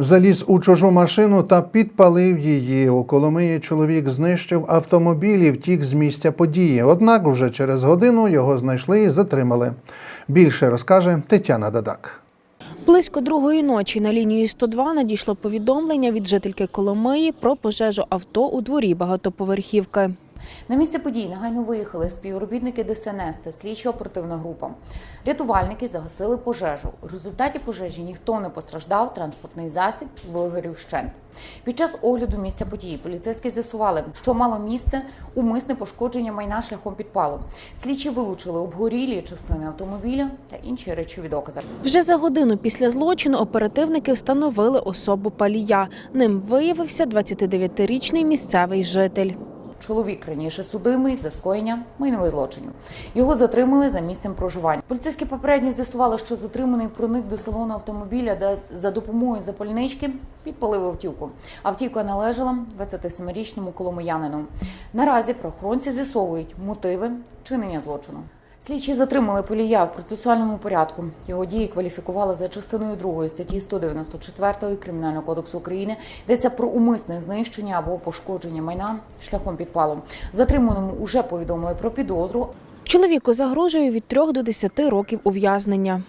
Заліз у чужу машину та підпалив її. У Коломиї чоловік знищив автомобіль і втік з місця події. Однак уже через годину його знайшли і затримали. Більше розкаже Тетяна Дадак. Близько другої ночі на лінію 102 надійшло повідомлення від жительки Коломиї про пожежу авто у дворі багатоповерхівки. На місце подій негайно виїхали співробітники ДСНС та слідчо-оперативна група. Рятувальники загасили пожежу. У результаті пожежі ніхто не постраждав, транспортний засіб вигорів вщент. Під час огляду місця події поліцейські з'ясували, що мало місце умисне пошкодження майна шляхом підпалу. Слідчі вилучили обгорілі частини автомобіля та інші речові докази. Вже за годину після злочину оперативники встановили особу палія. Ним виявився 29-річний місцевий житель. Чоловік раніше судимий за скоєння майнових злочинів. Його затримали за місцем проживання. Поліцейські попередньо з'ясували, що затриманий проник до салону автомобіля, де за допомогою запальнички підпалив автівку. Автівка належала 27-річному коломиянину. Наразі правоохоронці з'ясовують мотиви чинення злочину. Слідчі затримали полія в процесуальному порядку. Його дії кваліфікували за частиною 2 статті 194 Кримінального кодексу України. Йдеться про умисне знищення або пошкодження майна шляхом підпалу. Затриманому уже повідомили про підозру, Чоловіку загрожує від 3 до 10 років ув'язнення.